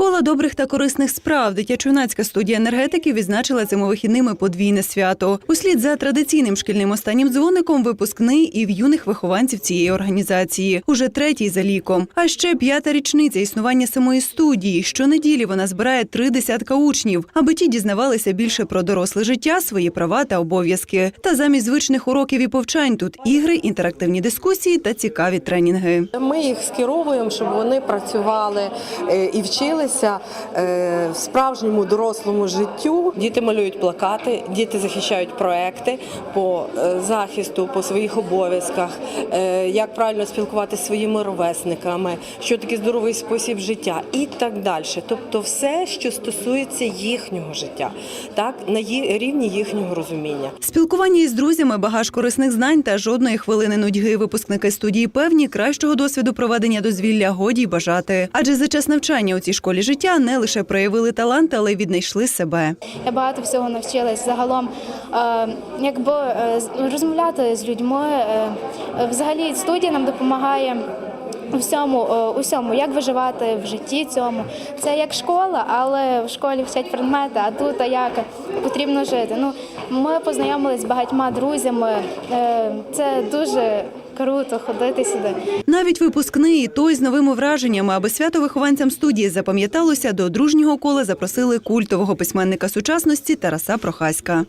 Школа добрих та корисних справ, дитячо-юнацька студія енергетики відзначила цими вихідними подвійне свято. Услід за традиційним шкільним останнім дзвоником випускний і в юних вихованців цієї організації. Уже третій за ліком. А ще п'ята річниця існування самої студії. Щонеділі вона збирає три десятка учнів, аби ті дізнавалися більше про доросле життя, свої права та обов'язки. Та замість звичних уроків і повчань тут ігри, інтерактивні дискусії та цікаві тренінги. Ми їх скеровуємо, щоб вони працювали е, і вчилися е, в справжньому дорослому життю. Діти малюють плакати, діти захищають проекти по е, захисту, по своїх обов'язках, е, як правильно спілкуватися зі своїми ровесниками, що таке здоровий спосіб життя і так далі. Тобто, все, що стосується їхнього життя, так на ї- рівні їхнього розуміння. Спілкування із друзями, багаж корисних знань та жодної хвилини нудьги. Випускники студії певні кращого досвіду проведення дозвілля годі й бажати. Адже за час навчання у цій школі життя не лише проявили талант, але й віднайшли себе. Я багато всього навчилась загалом, е, якби е, розмовляти з людьми. е, Взагалі студія нам допомагає. У всьому, усьому, як виживати в житті цьому. Це як школа, але в школі вчать предмети, а тут а як потрібно жити. Ну, ми познайомились з багатьма друзями. Це дуже круто ходити сюди. Навіть випускний і той з новими враженнями, аби свято вихованцям студії запам'яталося, до дружнього кола запросили культового письменника сучасності Тараса Прохаська.